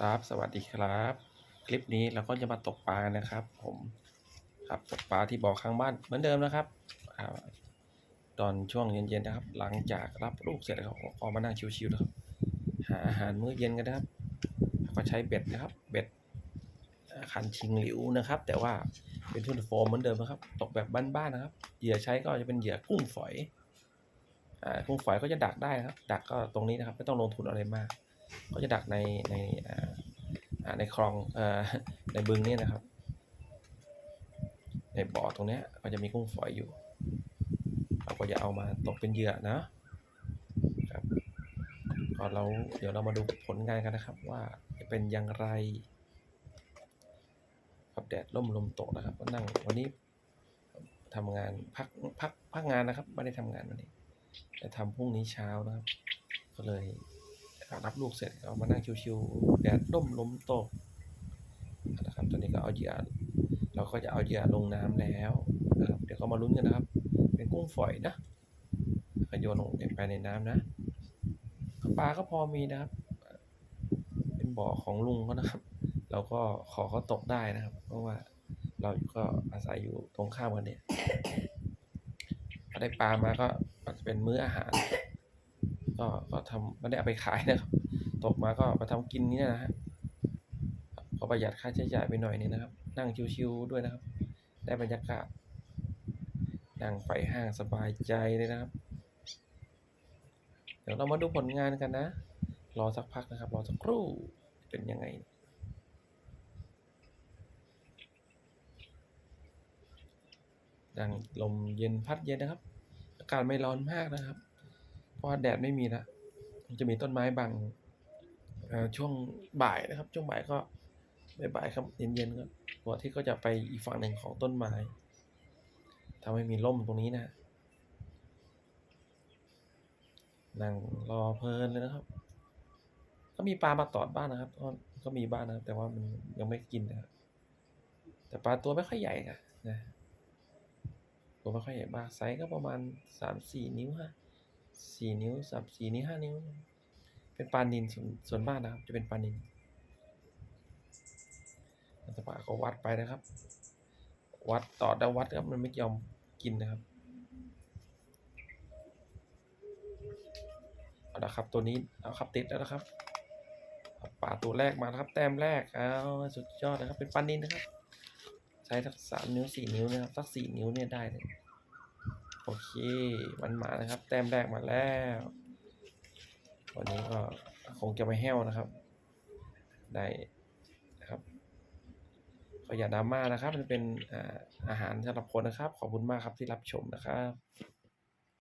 ครับสวัสดีครับ คลิปนี้เราก็จะมาตกปลานะครับ ผมครับตกปลาที่บ่อข้างบ้านเหมือนเดิมนะครับตอนช่วงเย็นๆนะครับ หลังจากรับลูกเสร็จแล้วก็ออกมานั่งชิวๆนะครับ หาอาหารมื้อเย็นกันนะครับ ก็ใช้เบ็ดนะครับ เบ็ดคันชิงหลิวนะครับ แต่ว่าเป็นทุ่นโฟมเหมือนเดิมนะครับ ตกแบบบ้านๆนะครับเหยื่อใช้ก็จะเป็นเหยื่อกุ้งฝอยอกุ้งฝอยก็จะดักได้นะครับ ดักก็ตรงนี้นะครับไม่ต้องลงทุนอะไรมาก ก็จะดักในในในคลองอในบึงนี่นะครับ ในบ่อตรงนี้ก็จะมีกุ้งฝอยอยู่ เราก็จะเอามาตกเป็นเหยื่อนะครับก็เราเดี๋ยวเรามาดูผลงานกันนะครับ ว่าจะเป็นอย่างไรครับแดดร่มลมตกนะครับก็นั่งวันนี้ทำงานพักพักพักงานนะครับ ไม่ได้ทำงานวันนี้จะทำพรุ่งนี้เช้านะครับ ก็เลย รับลูกเสร็จก็มานั่งชิวๆแดดร่มลมตกนะครับตอนนี้ก็เอาเหยื่อเราก็จะเอาเหยื่อลงน้ำแล้วนะครับเดี๋ยวก็มาลุ้นกันนะครับ เป็นกุ้งฝอยนะก็โยนลงไปในน้ำนะปลาก็พอมีนะครับ เป็นบ่อของลุงเขานะครับ เราก็ขอเขาตกได้นะครับ เพราะว่าเราก็อาศัยอยู่ตรงข้ามกันเนี่ยถ้ได้ปลามาก็เป็นมื้ออาหาร ก็ก็ทำไม่ได้เอาไปขายนะครับ ตกมาก็มาทำกินนี่นะฮะก็ประหยัดค่าใช้จ่ายไปหน่อยนึงนะครับ นั่งชิวๆด้วยนะครับ ได้บรรยากาศนั่งไฟห้างสบายใจเลยนะครับ เดี๋ยวเรามาดูผลงานกันนะ รอสักพักนะครับ รอสักครู่เป็นยังไงดังลมเย็นพัดเย็นนะครับ อากาศไม่ร้อนมากนะครับ ราะแดดไม่มีละมันจะมีต้นไม้บังอ่อช่วงบ่ายนะครับ ช่วงบ่ายก็บ่ายๆครับเย็นๆก็หัวที่ก็จะไปอีกฝั่งหนึ่งของต้นไม้ทำให้มีร่มตรงนี้นะนั่งรอเพลินเลยนะครับ ก็มีปลามาตอดบ้านนะครับ ก็ก็มีบ้านนะครับ แต่ว่ามันยังไม่กินนะครับแต่ปลาตัวไม่ค่อยใหญ่นะนะตัวไม่ค่อยใหญ่มากไซส์ก็ประมาณสามสี่นิ้วฮะ สี่นิ้วสามสี่นิ้วห้านิ้ว เป็นปานินส่วนส่วนมากนะครับ จะเป็นปานินรัฐบาก็วัดไปนะครับ วัดต่อดวัดครับมันไม่ยอมกินนะครับเอาละครับตัวนี้เอาครับติดแล้วนะครับปลาตัวแรกมาครับ แต้มแรกเอาสุดยอดนะครับ เป็นปานินนะครับ ใช้สักสามนิ้วสี่นิ้วนะครับสักสี่นิ้วเนี่ยได้เลย โอเค มันมานะครับ แต้มแรกมาแล้ว วันนี้ก็คงจะไปแห้วนะครับ ได้นะครับก็อย่าดราม่านะครับ มันเป็นอ่าอาหารสำหรับคนนะครับ ขอบคุณมากครับที่รับชมนะครับ